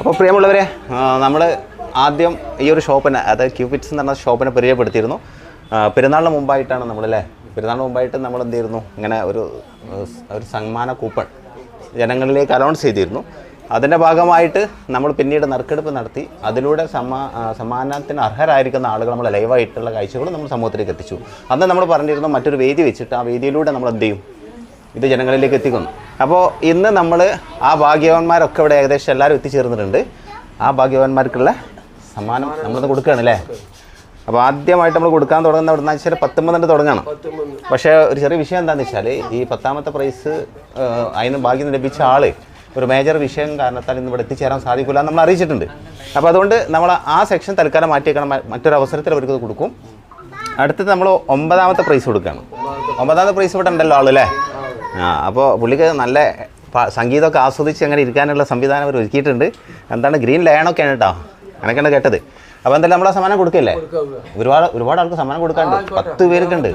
അപ്പോൾ പ്രിയമുള്ളവരെ നമ്മൾ ആദ്യം ഈ ഒരു ഷോപ്പിനെ അതായത് ക്യൂപിറ്റ്സ് എന്ന് പറഞ്ഞ ഷോപ്പിനെ പരിചയപ്പെടുത്തിയിരുന്നു. പെരുന്നാളിന് മുമ്പായിട്ടാണ് നമ്മളല്ലേ? പെരുന്നാളിന് മുമ്പായിട്ട് നമ്മൾ എന്ത് ചെയ്യുന്നു ഇങ്ങനെ ഒരു ഒരു സമ്മാന കൂപ്പൺ ജനങ്ങളിലേക്ക് അനൗൺസ് ചെയ്തിരുന്നു. അതിന്റെ ഭാഗമായിട്ട് നമ്മൾ പിന്നീട് നറുക്കെടുപ്പ് നടത്തി. അതിലൂടെ സമ്മാ സമ്മാനത്തിന് അർഹരായിരിക്കുന്ന ആളുകൾ നമ്മൾ ലൈവായിട്ടുള്ള കാഴ്ചകൾ നമ്മൾ സമൂഹത്തിലേക്ക് എത്തിച്ചു. അന്ന് നമ്മൾ പറഞ്ഞിരുന്നു മറ്റൊരു വേദി വെച്ചിട്ട് ആ വേദിയിലൂടെ നമ്മൾ എന്ത് ചെയ്യും? ഇത് ജനങ്ങളിലേക്ക് എത്തിക്കുന്നു. അപ്പോൾ ഇന്ന് നമ്മൾ ആ ഭാഗ്യവാന്മാരൊക്കെ ഇവിടെ ഏകദേശം എല്ലാവരും എത്തിച്ചേർന്നിട്ടുണ്ട്. ആ ഭാഗ്യവാന്മാർക്കുള്ള സമ്മാനം നമ്മളിന്ന് കൊടുക്കുകയാണ് അല്ലേ? അപ്പോൾ ആദ്യമായിട്ട് നമ്മൾ കൊടുക്കാൻ തുടങ്ങുന്ന എവിടെ വെച്ചാൽ പത്തൊമ്പതിന്റെ തുടങ്ങണം. പക്ഷേ ഒരു ചെറിയ വിഷയം എന്താണെന്ന് വെച്ചാൽ ഈ പത്താമത്തെ പ്രൈസ് അതിന് ഭാഗ്യം ലഭിച്ച ആൾ ഒരു മേജർ വിഷയം കാരണത്താൽ ഇന്ന് ഇവിടെ എത്തിച്ചേരാൻ സാധിക്കില്ല നമ്മൾ അറിയിച്ചിട്ടുണ്ട്. അപ്പോൾ അതുകൊണ്ട് നമ്മൾ ആ സെക്ഷൻ തൽക്കാലം മാറ്റിയേക്കണം. മറ്റൊരു അവസരത്തിൽ അവർക്ക് കൊടുക്കും. അടുത്തത് നമ്മൾ ഒമ്പതാമത്തെ പ്രൈസ് കൊടുക്കുകയാണ്. ഒമ്പതാമത്തെ പ്രൈസ് ഇവിടെ ഉണ്ടല്ലോ ആളല്ലേ ആ അപ്പോൾ പുള്ളിക്ക് നല്ല സംഗീതമൊക്കെ ആസ്വദിച്ച് അങ്ങനെ ഇരിക്കാനുള്ള സംവിധാനം അവർ ഒരുക്കിയിട്ടുണ്ട്. എന്താണ് ഗ്രീൻ ലയണൊക്കെയാണ് കേട്ടോ. അങ്ങനെയൊക്കെയാണ് കേട്ടത്. അപ്പോൾ എന്തായാലും നമ്മൾ ആ സമ്മാനം കൊടുക്കില്ലേ? ഒരുപാട് ഒരുപാട് ആൾക്ക് സമ്മാനം കൊടുക്കാണ്ട് പത്ത് പേർക്കുണ്ട്.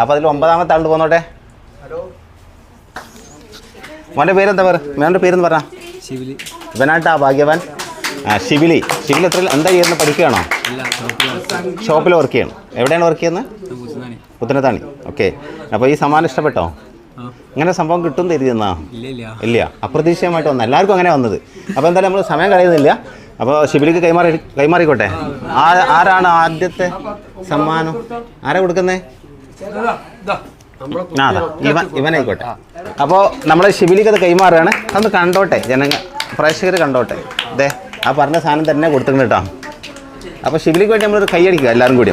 അപ്പോൾ അതിൽ ഒമ്പതാമത്തെ ആൾ പോന്നോട്ടെ. മോന്റെ പേരെന്താ പറ? മോന്റെ പേരെന്ന് പറഞ്ഞാ ശിവലി. ഇവനാട്ടാ ഭാഗ്യവാൻ. ആ ശിവിലി. ശിവിലി എത്ര എന്താ ചെയ്യുന്നത്? പഠിക്കുകയാണോ? ഇല്ല ഷോപ്പിൽ വർക്ക് ചെയ്യണം. എവിടെയാണ് വർക്ക് ചെയ്യുന്നത്? പുത്തനത്താണി. ഓക്കെ അപ്പോൾ ഈ സമ്മാനം ഇഷ്ടപ്പെട്ടോ? ഇങ്ങനെ സംഭവം കിട്ടും തരുതെന്നാ ഇല്ല അപ്രതീക്ഷിതമായിട്ട് വന്ന. എല്ലാവർക്കും അങ്ങനെ വന്നത്. അപ്പോൾ എന്തായാലും നമ്മൾ സമയം കളയുന്നില്ല. അപ്പോൾ ശിബിലിക്ക് കൈമാറി കൈമാറിക്കോട്ടെ? ആ ആരാണ് ആദ്യത്തെ സമ്മാനം? ആരാ കൊടുക്കുന്നേ? ആ ഇവൻ ഇവനായിക്കോട്ടെ. അപ്പോൾ നമ്മൾ ശിബിലിക്ക് അത് കൈമാറുകയാണ്. അതൊന്ന് കണ്ടോട്ടെ ജനങ്ങൾ പ്രേക്ഷകർ കണ്ടോട്ടെ. അതെ ആ പറഞ്ഞ സാധനം തന്നെ കൊടുത്തിട്ടുണ്ട് കേട്ടോ. അപ്പോൾ ശിബിലിക്ക് വേണ്ടി നമ്മളൊരു കൈയടിക്കുക എല്ലാവരും കൂടി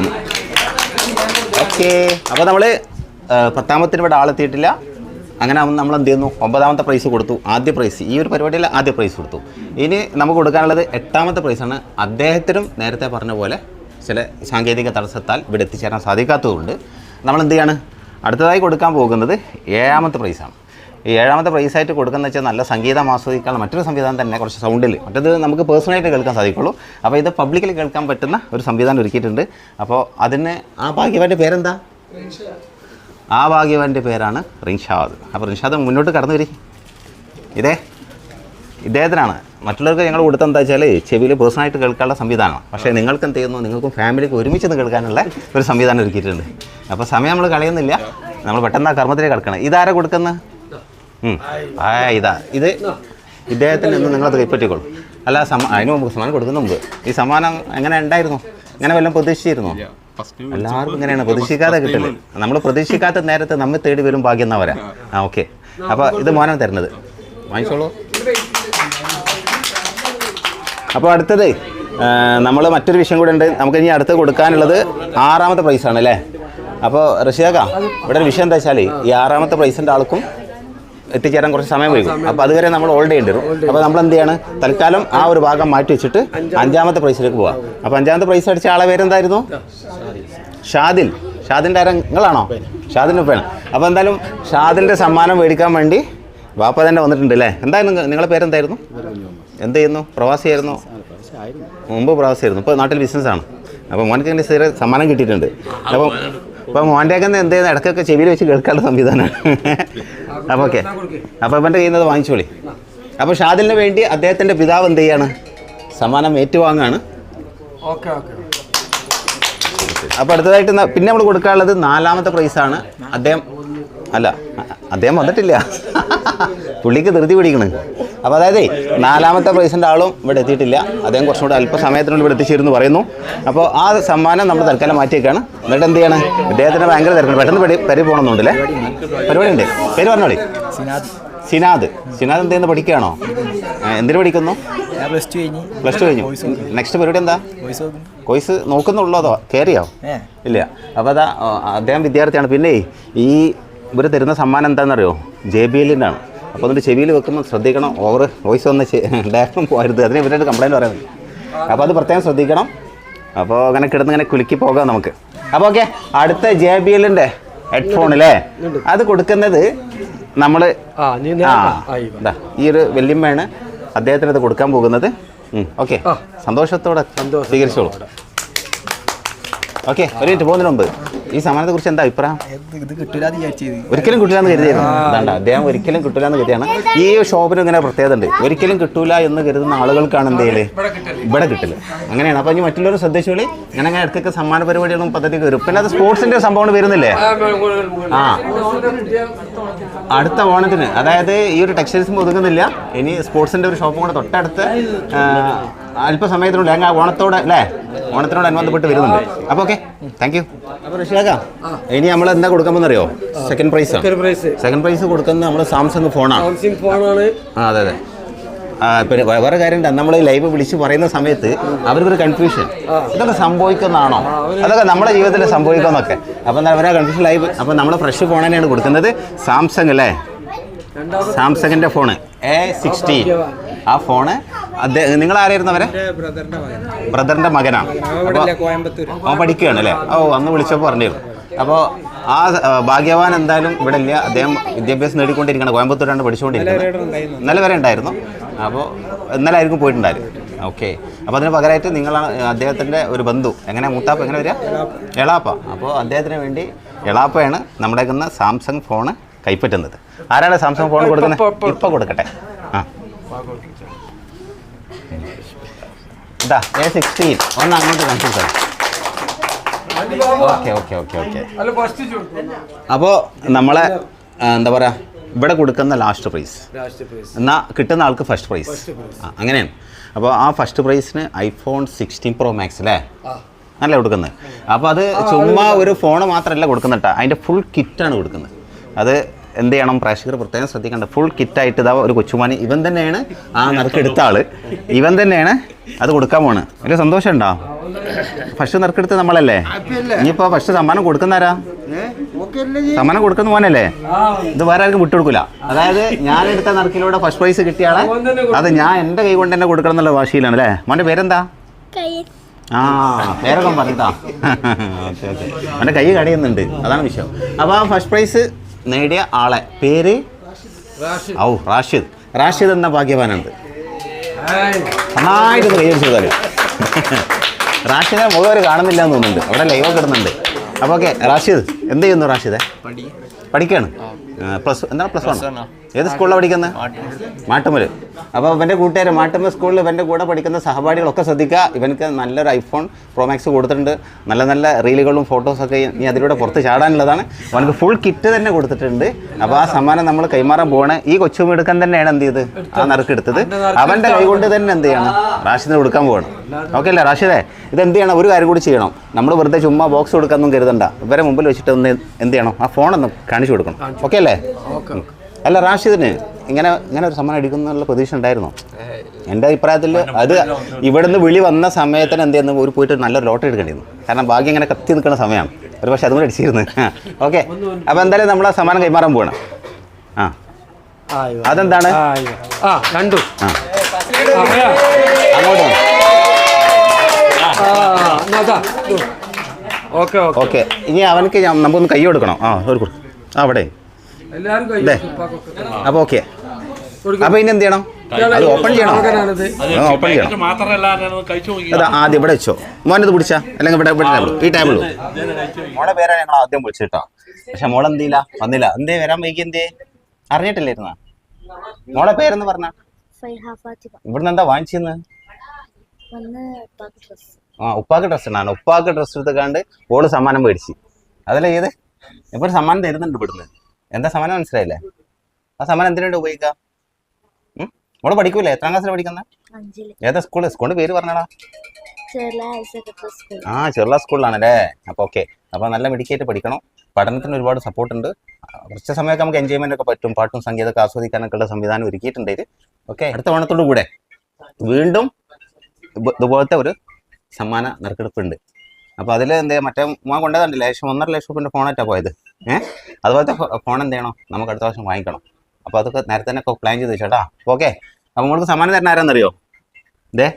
ഓക്കെ. അപ്പോൾ നമ്മൾ പത്താമത്തിന് ഇവിടെ ആളെത്തിയിട്ടില്ല. അങ്ങനെ നമ്മൾ എന്ത് ചെയ്യുന്നു? ഒമ്പതാമത്തെ പ്രൈസ് കൊടുത്തു. ആദ്യ പ്രൈസ് ഈ ഒരു പരിപാടിയിൽ ആദ്യ പ്രൈസ് കൊടുത്തു. ഇനി നമുക്ക് കൊടുക്കാനുള്ളത് എട്ടാമത്തെ പ്രൈസാണ് അദ്ദേഹത്തിനും നേരത്തെ പറഞ്ഞ പോലെ ചില സാങ്കേതിക തടസ്സത്താൽ ഇവിടെ എത്തിച്ചേരാൻ സാധിക്കാത്തതുകൊണ്ട് നമ്മൾ എന്ത് ചെയ്യാണ്? അടുത്തതായി കൊടുക്കാൻ പോകുന്നത് ഏഴാമത്തെ പ്രൈസാണ് ഈ ഏഴാമത്തെ പ്രൈസായിട്ട് കൊടുക്കുന്ന വെച്ചാൽ നല്ല സംഗീതം ആസ്വദിക്കാനുള്ള മറ്റൊരു സംവിധാനം തന്നെ കുറച്ച് സൗണ്ടിൽ മറ്റത് നമുക്ക് പേഴ്സണലായിട്ട് കേൾക്കാൻ സാധിക്കുള്ളൂ. അപ്പോൾ ഇത് പബ്ലിക്കിൽ കേൾക്കാൻ പറ്റുന്ന ഒരു സംവിധാനം ഒരുക്കിയിട്ടുണ്ട്. അപ്പോൾ അതിന് ആ ഭാഗ്യവാന്റെ പേരെന്താ? ആ ഭാഗ്യവാന്റെ പേരാണ് റിൻഷാദ്. അപ്പോൾ റിൻഷാദ് മുന്നോട്ട് കടന്നു വരി. ഇതേ ഇദ്ദേഹത്തിനാണ്. മറ്റുള്ളവർക്ക് ഞങ്ങൾ കൊടുത്ത എന്താ വെച്ചാൽ ചെവിയിൽ പേഴ്സണായിട്ട് കേൾക്കാനുള്ള സംവിധാനമാണ് പക്ഷേ നിങ്ങൾക്ക് എന്ത് ചെയ്യുന്നു? നിങ്ങൾക്കും ഫാമിലിക്ക് ഒരുമിച്ച് നിന്ന് കേൾക്കാനുള്ള ഒരു സംവിധാനം ഒരുക്കിയിട്ടുണ്ട്. അപ്പോൾ സമയം നമ്മൾ കളയുന്നില്ല. നമ്മൾ പെട്ടെന്ന് ആ കർമ്മത്തിലേക്ക് കിടക്കണം ഇതാരാ കൊടുക്കുന്നത് ആ ഇതാ. ഇത് ഇദ്ദേഹത്തിന് ഒന്ന് നിങ്ങളത് കൈപ്പറ്റിക്കോളൂ. അല്ല സമ്മ അതിന് മുമ്പ് സമ്മാനം കൊടുക്കുന്ന മുമ്പ്. ഈ സമ്മാനം എങ്ങനെ ഉണ്ടായിരുന്നു? ഇങ്ങനെ വല്ലതും പ്രതീക്ഷിച്ചിരുന്നോ? എല്ലാവർക്കും ഇങ്ങനെയാണ്. പ്രതീക്ഷിക്കാതെ കിട്ടില്ല. നമ്മൾ പ്രതീക്ഷിക്കാത്ത നേരത്തെ നമ്മൾ തേടി വരും ഭാഗ്യം എന്നാ വരാം ആ ഓക്കെ. അപ്പോൾ ഇത് മോനാണ് തരുന്നത്. വാങ്ങിച്ചോളൂ. അപ്പോൾ അടുത്തത് നമ്മൾ മറ്റൊരു വിഷയം കൂടെ ഉണ്ട്. നമുക്ക് ഇനി അടുത്ത് കൊടുക്കാനുള്ളത് ആറാമത്തെ പ്രൈസാണ് അല്ലേ? അപ്പോൾ റഷിയാക്ക ഇവിടെ ഒരു വിഷയം എന്താ വെച്ചാൽ ഈ ആറാമത്തെ പ്രൈസിന്റെ ആൾക്കും എത്തിച്ചേരാൻ കുറച്ച് സമയം വൈകും. അപ്പോൾ അതുവരെ നമ്മൾ ഹോൾഡ് ചെയ്യേണ്ടി വരും അപ്പോൾ നമ്മൾ എന്ത് ചെയ്യാണ്? തൽക്കാലം ആ ഒരു ഭാഗം മാറ്റി വെച്ചിട്ട് അഞ്ചാമത്തെ പ്രൈസിലേക്ക് പോവാം. അപ്പോൾ അഞ്ചാമത്തെ പ്രൈസ് അടിച്ച ആളെ പേരെന്തായിരുന്നു? ഷാദിൽ ഷാദിന്റെ ആരാ? നിങ്ങളാണോ? ഷാദിന്റെ ഉപ്പയാണ് അപ്പോൾ എന്തായാലും ഷാദിന്റെ സമ്മാനം മേടിക്കാൻ വേണ്ടി വാപ്പ തന്നെ വന്നിട്ടുണ്ട് അല്ലേ? എന്തായിരുന്നു നിങ്ങളെ പേരെന്തായിരുന്നു? എന്ത് ചെയ്യുന്നു? പ്രവാസിയായിരുന്നു? മുമ്പ് പ്രവാസിയായിരുന്നു. ഇപ്പോൾ നാട്ടിൽ ബിസിനസ്സാണ് അപ്പോൾ മോനക്ക് എന്റെ സ്ഥിരം സമ്മാനം കിട്ടിയിട്ടുണ്ട്. അപ്പോൾ അപ്പോൾ മോന്റെയൊക്കെ എന്ത് ചെയ്യുന്ന? ഇടയ്ക്കൊക്കെ ചെവിയിൽ വെച്ച് കേൾക്കാനുള്ള സംവിധാനമാണ് അപ്പോൾ ഓക്കെ. അപ്പോൾ ഇവന്റെ കയ്യിൽ നിന്ന് വാങ്ങിച്ചോളി. അപ്പോൾ ഷാദിലിന് വേണ്ടി അദ്ദേഹത്തിന്റെ പിതാവ് എന്ത് ചെയ്യാണ്? സമ്മാനം ഏറ്റുവാങ്ങാണ്. Okay okay. അപ്പോൾ അടുത്തതായിട്ട് പിന്നെ നമ്മൾ കൊടുക്കാനുള്ളത് നാലാമത്തെ പ്രൈസാണ് അദ്ദേഹം അല്ല അദ്ദേഹം വന്നിട്ടില്ല. പുള്ളിക്ക് ധൃതി പിടിക്കണ്. അപ്പോൾ അതായത് നാലാമത്തെ പ്രൈസിന്റെ ആളും ഇവിടെ എത്തിയിട്ടില്ല. അദ്ദേഹം കുറച്ചും കൂടെ അല്പസമയത്തിനുള്ളിൽ ഇവിടെ എത്തിച്ചേരുന്നു പറയുന്നു. അപ്പോൾ ആ സമ്മാനം നമ്മൾ തൽക്കാലം മാറ്റിയേക്കാണ്. എന്നിട്ട് എന്ത് ചെയ്യണം? ഇദ്ദേഹത്തിന് ഭയങ്കര തിരക്കാണ്. പെട്ടെന്ന് പരി പരി പോകണമെന്നുണ്ടല്ലേ പരിപാടി ഉണ്ട് പേര് പറഞ്ഞോളി. സിനാദ്. സിനാദ്. സിനാദ് എന്ത് ചെയ്യുന്നത് പഠിക്കുകയാണോ? എന്തിനു പഠിക്കുന്നു? പ്ലസ് ടു കഴിഞ്ഞു. പ്ലസ് ടു കഴിഞ്ഞു. നെക്സ്റ്റ് പരിപാടി എന്താ? കോഴ്സ് നോക്കുന്നുള്ളോ അതോ? നോക്കുന്നുള്ളതോ കയറിയോ ഇല്ല. അപ്പോൾ അതാ അദ്ദേഹം വിദ്യാർത്ഥിയാണ്. പിന്നെ ഈ ഇവർ തരുന്ന സമ്മാനം എന്താണെന്നറിയോ? ജെ ബി എല്ലിന്റെ ആണ് അപ്പോൾ എന്നിട്ട് ചെവിയിൽ വെക്കുമ്പോൾ ശ്രദ്ധിക്കണം ഓവർ വോയിസ് വന്ന് ഡയറക്റ്റും പോകരുത്. അതിന് ഇവരുടെ കംപ്ലൈന്റ് പറയുന്നത് അപ്പോൾ അത് പ്രത്യേകം ശ്രദ്ധിക്കണം. അപ്പോൾ അങ്ങനെ കിടന്ന് ഇങ്ങനെ കുലുക്കി പോകാം നമുക്ക്. അപ്പോൾ ഓക്കെ അടുത്ത ജെ ബി എല്ലിന്റെ ഹെഡ്ഫോണില്ലേ അത് കൊടുക്കുന്നത് നമ്മൾ ആ ഈ ഒരു വല്യമ്മയാണ് അദ്ദേഹത്തിന് അത് കൊടുക്കാൻ പോകുന്നത്. ഓക്കെ. സന്തോഷത്തോടെ സന്തോഷം. സ്വീകരിച്ചോളൂ. ഓക്കെ ഒരു മിനിറ്റ് പോകുന്നതിന് മുമ്പ്. ഈ സമ്മാനത്തെ കുറിച്ച് എന്താ അഭിപ്രായം? ഇത് കിട്ടില്ല ഒരിക്കലും കിട്ടില്ല എന്ന് അതാണ്ട അദ്ദേഹം ഒരിക്കലും കിട്ടില്ല എന്ന് കരുതിയാണ്. ഈ ഷോപ്പിന് ഇങ്ങനെ പ്രത്യേകത ഉണ്ട്. ഒരിക്കലും കിട്ടൂല എന്ന് കരുതുന്ന ആളുകൾക്കാണ് എന്ത് ചെയ്യൽ? ഇവിടെ കിട്ടില്ല അങ്ങനെയാണ്. അപ്പൊ ഇനി മറ്റുള്ളവർ ശ്രദ്ധിച്ചോളി ഞാൻ അങ്ങനെ ഇടയ്ക്കൊക്കെ സമ്മാന പരിപാടികളും പദ്ധതിയൊക്കെ വരും. പിന്നെ അത് സ്പോർട്സിന്റെ സംഭവം വരുന്നില്ലേ? ആ അടുത്ത ഓണത്തിന്. അതായത് ഈ ഒരു ടെക്സ്റ്റൈൽസും ഒതുങ്ങുന്നില്ല. ഇനി സ്പോർട്സിന്റെ ഒരു ഷോപ്പും കൂടെ തൊട്ടടുത്ത് അല്പസമയത്തിനുള്ളിൽ അങ്ങ് ഓണത്തോടെ അല്ലേ? ഓണത്തിനോട് അനുബന്ധപ്പെട്ട് വരുന്നുണ്ട്. അപ്പോൾ ഓക്കെ താങ്ക് യു അപ്പോൾ ഋഷിയാക്ക ഇനി നമ്മൾ എന്താ കൊടുക്കാൻ അറിയോ second prize prize second prize കൊടുക്കുന്നത് നമ്മൾ സാംസങ് ഫോണാണ് ഫോണാണ് ആ അതെ അതെ. പിന്നെ വേറെ കാര്യം നമ്മൾ ലൈവ് വിളിച്ച് പറയുന്ന സമയത്ത് അവർക്കൊരു കൺഫ്യൂഷൻ ഇതൊക്കെ സംഭവിക്കുന്നതാണോ അതൊക്കെ നമ്മുടെ ജീവിതത്തിൽ സംഭവിക്കുന്നൊക്കെ അപ്പം എന്താ അവരാ കൺഫ്യൂഷൻ ലൈവ് അപ്പം നമ്മൾ ഫ്രഷ് ഫോൺ തന്നെയാണ് കൊടുക്കുന്നത് സാംസങ് അല്ലേ? സാംസങ്ങിന്റെ ഫോണ് എ സിക്സ്റ്റീൻ ആ ഫോണ് അദ്ദേഹം നിങ്ങൾ ആരായിരുന്നു അവരെ ബ്രദറിന്റെ മകനാണ് അവൻ പഠിക്കുകയാണ് അല്ലേ ഓ അന്ന് വിളിച്ചപ്പോൾ പറഞ്ഞിരുന്നു. അപ്പോൾ ആ ഭാഗ്യവാൻ എന്തായാലും ഇവിടെ ഇല്ല. അദ്ദേഹം വിദ്യാഭ്യാസം നേടിക്കൊണ്ടിരിക്കുകയാണ്. കോയമ്പത്തൂരാണ് പഠിച്ചുകൊണ്ടിരിക്കുന്നത്. ഇന്നലെ വരെ ഉണ്ടായിരുന്നു. അപ്പോൾ ഇന്നലെ ആയിരിക്കും പോയിട്ടുണ്ടായിരുന്നു ഓക്കെ. അപ്പോൾ അതിന് പകരമായിട്ട് നിങ്ങളാണ് അദ്ദേഹത്തിന്റെ ഒരു ബന്ധു. എങ്ങനെ മൂത്താപ്പ എങ്ങനെ വരിക? എളാപ്പ. അപ്പോൾ അദ്ദേഹത്തിന് വേണ്ടി എളാപ്പയാണ് നമ്മുടെ കയ്യിൽ സാംസങ് ഫോണ് കൈപ്പറ്റുന്നത്. ആരാണ് സാംസങ് ഫോൺ കൊടുക്കുന്നത്? ഇപ്പോൾ കൊടുക്കട്ടെ. ആ. ഇതാ എ സിക്സ്റ്റീൻ ഒന്ന് അങ്ങോട്ട് confuse okay okay okay okay അപ്പോൾ നമ്മളെ എന്താ പറയുക ഇവിടെ കൊടുക്കുന്ന ലാസ്റ്റ് പ്രൈസ് എന്നാ എന്നാൽ കിട്ടുന്ന ആൾക്ക് ഫസ്റ്റ് പ്രൈസ് അങ്ങനെയാണ്. അപ്പോൾ ആ ഫസ്റ്റ് പ്രൈസിന് ഐഫോൺ സിക്സ്റ്റീൻ പ്രോ മാക്സ് അല്ലേ? അല്ലേ കൊടുക്കുന്നത് അപ്പോൾ അത് ചുമ്മാ ഒരു ഫോൺ മാത്രമല്ല കൊടുക്കുന്നത് കേട്ടോ അതിന്റെ ഫുൾ കിറ്റാണ് കൊടുക്കുന്നത് അത് എന്ത് ചെയ്യണം? പ്രേക്ഷകർ പ്രത്യേകം ശ്രദ്ധിക്കേണ്ട ഫുൾ കിറ്റായിട്ട് ഇതാ ഒരു കൊച്ചുമാനി ഇവൻ തന്നെയാണ് ആ നറുക്കെടുത്ത ആൾ. ഇവൻ തന്നെയാണ് അത് കൊടുക്കാൻ പോണ്. ഒരു സന്തോഷം ഉണ്ടോ ഫസ്റ്റ് നറുക്കെടുത്ത് നമ്മളല്ലേ? ഇനിയിപ്പോ ഫസ്റ്റ് സമ്മാനം കൊടുക്കുന്നാരാ സമ്മാനം കൊടുക്കുന്ന മോനല്ലേ? ഇത് വേറെ ആർക്കും വിട്ടുകൊടുക്കില്ല അതായത് ഞാൻ എടുത്ത നറുക്കിലൂടെ ഫസ്റ്റ് പ്രൈസ് കിട്ടിയാളെ അത് ഞാൻ എന്റെ കൈ കൊണ്ട് തന്നെ കൊടുക്കണം എന്നുള്ള വാശിയിലാണ് അല്ലേ? മോന്റെ പേരെന്താ? ആ പേരൊക്കെ പറഞ്ഞിട്ടാ ഓക്കെ ഓക്കെ. അവന്റെ കൈ കടയുന്നുണ്ട്. അതാണ് വിഷയം. അപ്പോൾ ആ ഫസ്റ്റ് പ്രൈസ് നേടിയ ആളെ പേര്? ഔ റാഷിദ്. റാഷിദ് എന്ന ഭാഗ്യവാനുണ്ട്. നന്നായിട്ട് കൈകാര്യം ചെയ്താൽ റാഷിദെ മുഴുവൻ കാണുന്നില്ല എന്ന് തോന്നുന്നുണ്ട്. അവിടെ ലൈവ് കിടന്നുണ്ട് അപ്പോൾ ഓക്കെ റാഷിദ് എന്ത് ചെയ്യുന്നു റാഷിദെ? പഠിക്കുകയാണ് പഠിക്കാണ്. പ്ലസ് എന്താണ് പ്ലസ് വൺ? ഏത് സ്കൂളിലാണ് പഠിക്കുന്നത് മാട്ടുമൽ അപ്പോൾ ഇവന്റെ കൂട്ടുകാർ മാട്ടുമൽ സ്കൂളിൽ ഇവന്റെ കൂടെ പഠിക്കുന്ന സഹപാഠികളൊക്കെ ശ്രദ്ധിക്കുക. ഇവനക്ക് നല്ലൊരു ഐഫോൺ പ്രോമാക്സ് കൊടുത്തിട്ടുണ്ട്. നല്ല നല്ല റീലുകളും ഫോട്ടോസൊക്കെ ഇനി അതിലൂടെ പുറത്ത് ചാടാനുള്ളതാണ്. അവനക്ക് ഫുൾ കിറ്റ് തന്നെ കൊടുത്തിട്ടുണ്ട്. അപ്പോൾ ആ സമ്മാനം നമ്മൾ കൈമാറാൻ പോവാണ്. ഈ കൊച്ചുമെടുക്കാൻ തന്നെയാണ് എന്ത് ചെയ്ത്? ആ നറുക്ക് എടുത്തത്. അവന്റെ കൈ കൊണ്ട് തന്നെ എന്ത് ചെയ്യണം? റാഷിദിന് കൊടുക്കാൻ പോവാണ്. ഓക്കെ അല്ലേ റാഷിദേ? ഇത് എന്ത് ചെയ്യണം? ഒരു കാര്യം കൂടി ചെയ്യണം. നമ്മൾ വെറുതെ ചുമ്മാ ബോക്സ് കൊടുക്കാനൊന്നും കരുതണ്ട. ഇവരെ മുമ്പിൽ വെച്ചിട്ട് ഒന്ന് എന്ത് ചെയ്യണം? ആ ഫോണൊന്ന് കാണിച്ചു കൊടുക്കണം. ഓക്കെ അല്ലേ? ഉം. അല്ല റാഷിദിന് ഇങ്ങനെ ഇങ്ങനെ ഒരു സമ്മാനം എടുക്കുന്ന പ്രതീക്ഷ ഉണ്ടായിരുന്നു? എന്റെ അഭിപ്രായത്തിൽ അത് ഇവിടുന്ന് വിളി വന്ന സമയത്തിന് എന്ത് ചെയ്യുന്നു? ഒരു പോയിട്ട് നല്ലൊരു ലോട്ടറി എടുക്കേണ്ടിയിരുന്നു. കാരണം ഭാഗ്യം ഇങ്ങനെ കത്തി നിൽക്കുന്ന സമയമാണ്. ഒരു പക്ഷേ അതും കൂടെ അടിച്ചിരുന്നു ഓക്കെ. അപ്പോൾ എന്തായാലും നമ്മൾ ആ സമ്മാനം കൈമാറാൻ പോകണം ആ. അതെന്താണ്? ആ കണ്ടു. ആ. അങ്ങോട്ട് ഓക്കെ ഇനി അവനക്ക് നമുക്കൊന്ന് കൈ കൊടുക്കണം? ആ ഒരു ആ അവിടെ. അപ്പോൾ ഓക്കെ. അപ്പോൾ ഇനി എന്ത് ചെയ്യണം? അത് ഓപ്പൺ ചെയ്യണം. ഓപ്പൺ ചെയ്യണം. അതാ ആദ്യം ഇവിടെ വെച്ചോ. മോനത് പിടിച്ചാ. അല്ലെങ്കിൽ ഇവിടെ ഇവിടെ ഈ ടേബിൾ മോടെ പേരാണ് ഞങ്ങൾ ആദ്യം വിളിച്ചിട്ടോ പക്ഷെ മോളെ എന്തില്ല വന്നില്ല. എന്തേ? വരാൻ വൈകി എന്തേ? അറിഞ്ഞിട്ടില്ലായിരുന്ന? മോളെ പേരെന്ന് പറഞ്ഞ? ഫൈഹ ഫാത്തിമ. ഇവിടുന്ന് എന്താ വാങ്ങിച്ചെന്ന്? വന്ന് ഉപ്പാക്ക് ഡ്രസ് ആ ഉപ്പാക്ക് ഡ്രസ് ഉണ്ടാണ് ഉപ്പാക്ക് ഡ്രസ് എടുത്തുകാണ്ട് ഓൾ സമ്മാനം മേടിച്ച്. അതല്ലേ ഏത് ഇപ്പൊ സമ്മാനം തരുന്നുണ്ട് ഇവിടുന്ന്. എന്താ സമാനം മനസ്സിലായില്ലേ? ആ സമാനം എന്തിനുണ്ട് ഉപയോഗിക്കാം? മോൾ പഠിക്കൂലേ? എത്രാം ക്ലാസ്സിൽ പഠിക്കുന്ന? ഏതാ സ്കൂൾ സ്കൂളിന്റെ പേര് പറഞ്ഞടാ. ആ ചെറുള സ്കൂളിലാണല്ലേ? അപ്പൊ ഓക്കെ അപ്പൊ നല്ല മെഡിക്കേറ്റ് പഠിക്കണം. പഠനത്തിന് ഒരുപാട് സപ്പോർട്ട് ഉണ്ട്. കുറച്ച് സമയമൊക്കെ നമുക്ക് എൻജോയ്മെന്റ് ഒക്കെ പറ്റും. പാട്ടും സംഗീതമൊക്കെ ആസ്വദിക്കാനൊക്കെ ഉള്ള സംവിധാനം ഒരുക്കിയിട്ടുണ്ട് ഇത്. ഓക്കെ അടുത്ത ഓണത്തോടു കൂടെ വീണ്ടും ഇതുപോ- ഇതുപോലത്തെ ഒരു സമ്മാന നറുക്കെടുപ്പുണ്ട്. അപ്പോൾ അതിൽ എന്താ മറ്റേ മോൻ കൊണ്ടതണ്ടില്ല ഏകദേശം ഒന്നര ലക്ഷം രൂപന്റെ ഫോണായിട്ടാണ് പോയത്. ഏഹ് അതുപോലത്തെ ഫോൺ എന്ത് ചെയ്യണം നമുക്ക് അടുത്ത വർഷം വാങ്ങിക്കണം. അപ്പോൾ അതൊക്കെ നേരത്തെ തന്നെ പ്ലാൻ ചെയ്ത് വെച്ചോട്ടാ. ഓക്കെ അപ്പോൾ നമ്മൾക്ക് സമ്മാനം തരുന്ന ആരാന്നറിയോ? ഇതേ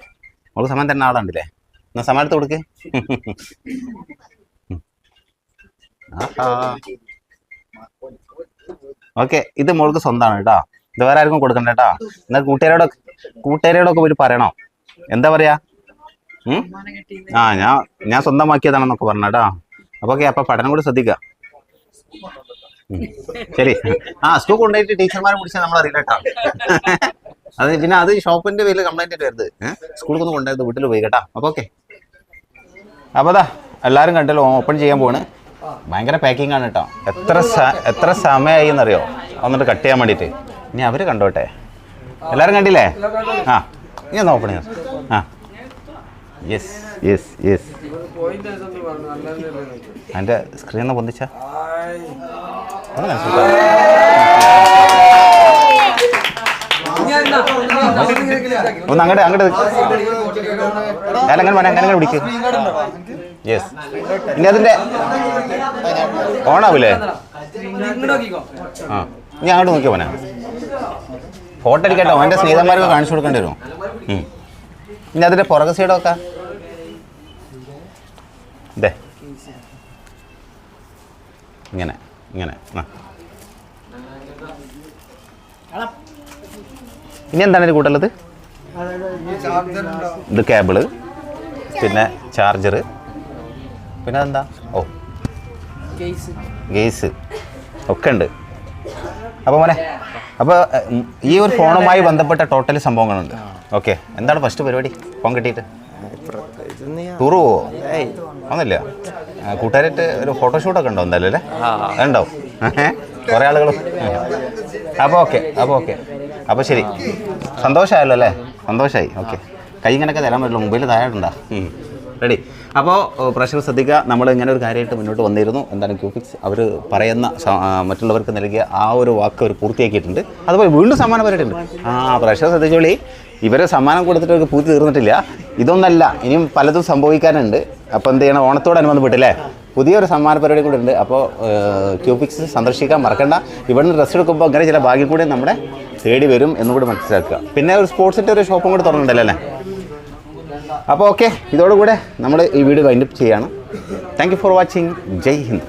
നമുക്ക് സമ്മാനം തരുന്ന ആളുണ്ടല്ലേ? എന്നാ സമ്മാനത്ത് കൊടുക്ക്. ഓക്കെ ഇത് മോൾക്ക് സ്വന്തമാണ് കേട്ടോ. ഇത് വേറെ ആർക്കും കൊടുക്കണ്ട കേട്ടോ. എന്നാൽ കൂട്ടുകാരോടൊക്കെ കൂട്ടുകാരോടൊക്കെ പോയി പറയണോ? എന്താ പറയാ? ആ ഞാൻ ഞാൻ സ്വന്തമാക്കിയതാണെന്നൊക്കെ പറഞ്ഞ കേട്ടോ. അപ്പൊ ഓക്കെ അപ്പൊ പഠനം കൂടി ശ്രദ്ധിക്കാം. ശരി. ആ സ്കൂൾ കൊണ്ടുപോയിട്ട് ടീച്ചർമാരെ പിടിച്ചാൽ നമ്മൾ അറിയില്ല കേട്ടോ അത് പിന്നെ അത് ഷോപ്പിന്റെ പേരിൽ കംപ്ലൈന്റ് വരുത് സ്കൂളിൽ ഒന്ന് കൊണ്ടുപോയത് വീട്ടിൽ പോയി കേട്ടാ. അപ്പൊ ഓക്കെ അപ്പൊ അതാ എല്ലാവരും കണ്ടല്ലോ ഓപ്പൺ ചെയ്യാൻ പോണ് ഭയങ്കര പാക്കിംഗ് ആണ് കേട്ടോ. എത്ര എത്ര സമയമായി എന്നറിയോ വന്നിട്ട് കട്ട് ചെയ്യാൻ വേണ്ടിയിട്ട്. ഇനി അവർ കണ്ടോട്ടെ. എല്ലാവരും കണ്ടില്ലേ? ആ ഇനി ഒന്ന് ഓപ്പൺ ചെയ്യാം. ആ. യെസ് യെസ് യെസ് എന്റെ ഒന്ന് പൊന്തിച്ച. ഒന്ന് അങ്ങോട്ട് അങ്ങോട്ട് ഞാൻ അങ്ങനെ വേണം അങ്ങനെ പിടിക്കും യെസ് ഇനി അതിന്റെ ഓണാവൂലേ? ആ ഇനി അങ്ങോട്ട് നോക്കിയോ പോനെ ഫോട്ടോ എടുക്കട്ടോ എന്റെ സ്നേഹിതന്മാർക്ക് കാണിച്ചു കൊടുക്കേണ്ടി വരും. ഇനി അതിന്റെ പുറകെ സൈഡൊക്കെ ഇതേ ഇങ്ങനെ ഇങ്ങനെ. ഇനി എന്താണ് ഇതിൽ കൂട്ടുള്ളത് ഇത് കേബിൾ പിന്നെ ചാർജർ പിന്നെ അതെന്താ? ഓ. ഗെയ്സ് ഒക്കെ ഉണ്ട്. അപ്പോൾ മോനെ അപ്പോൾ ഈ ഒരു ഫോണുമായി ബന്ധപ്പെട്ട ടോട്ടൽ സംഭവങ്ങളുണ്ട്. ഓക്കെ. എന്താണ് ഫസ്റ്റ് പരിപാടി? ഫോൺ കിട്ടിയിട്ട്? ടൂർ പോവോ? ഒന്നുമില്ല കൂട്ടുകാരായിട്ട് ഒരു ഫോട്ടോഷൂട്ടൊക്കെ ഉണ്ടോ എന്തായാലും അല്ലേ? ഉണ്ടാവും കുറേ ആളുകളും. അപ്പോൾ ഓക്കെ അപ്പോൾ ഓക്കെ. അപ്പോൾ ശരി. സന്തോഷമായല്ലോ അല്ലേ? സന്തോഷമായി ഓക്കെ. കൈ ഇങ്ങനെയൊക്കെ തരാൻ പറ്റുള്ളൂ മൊബൈൽ താഴെയുണ്ടാ റെഡി. അപ്പോൾ പ്രഷർ ശ്രദ്ധിക്കുക നമ്മൾ ഇങ്ങനെ ഒരു കാര്യമായിട്ട് മുന്നോട്ട് വന്നിരുന്നു. എന്താണ് ക്യൂഫിക്സ്? അവർ പറയുന്ന മറ്റുള്ളവർക്ക് നൽകിയ ആ ഒരു വാക്ക് അവർ പൂർത്തിയാക്കിയിട്ടുണ്ട്. അതുപോലെ വീണ്ടും സമ്മാനം പറഞ്ഞിട്ടുണ്ട് ആ പ്രഷർ ശ്രദ്ധിച്ചോളി. ഇവരെ സമ്മാനം കൊടുത്തിട്ട് അവർക്ക് പൂർത്തി തീർന്നിട്ടില്ല. ഇതൊന്നല്ല ഇനിയും പലതും സംഭവിക്കാനുണ്ട്. അപ്പോൾ എന്ത് ചെയ്യണം? ഓണത്തോടനുബന്ധപ്പെട്ടില്ലേ പുതിയൊരു സമ്മാന പരിപാടി കൂടെ ഉണ്ട്. അപ്പോൾ ക്യൂപിക്സ് സന്ദർശിക്കാൻ മറക്കണ്ട. ഇവിടുന്ന് ഡ്രസ്സ് എടുക്കുമ്പോൾ അങ്ങനെ ചില ഭാഗ്യം കൂടി നമ്മുടെ തേടി വരും എന്നുകൂടി മനസ്സിലാക്കുക. പിന്നെ ഒരു സ്പോർട്സിന്റെ ഒരു ഷോപ്പും കൂടി തുറന്നിട്ടുണ്ടല്ലേ? അപ്പോൾ ഓക്കെ ഇതോടുകൂടെ നമ്മൾ ഈ വീഡിയോ വൈൻഡപ്പ് ചെയ്യാണ്. Thank for watching Jai Hind.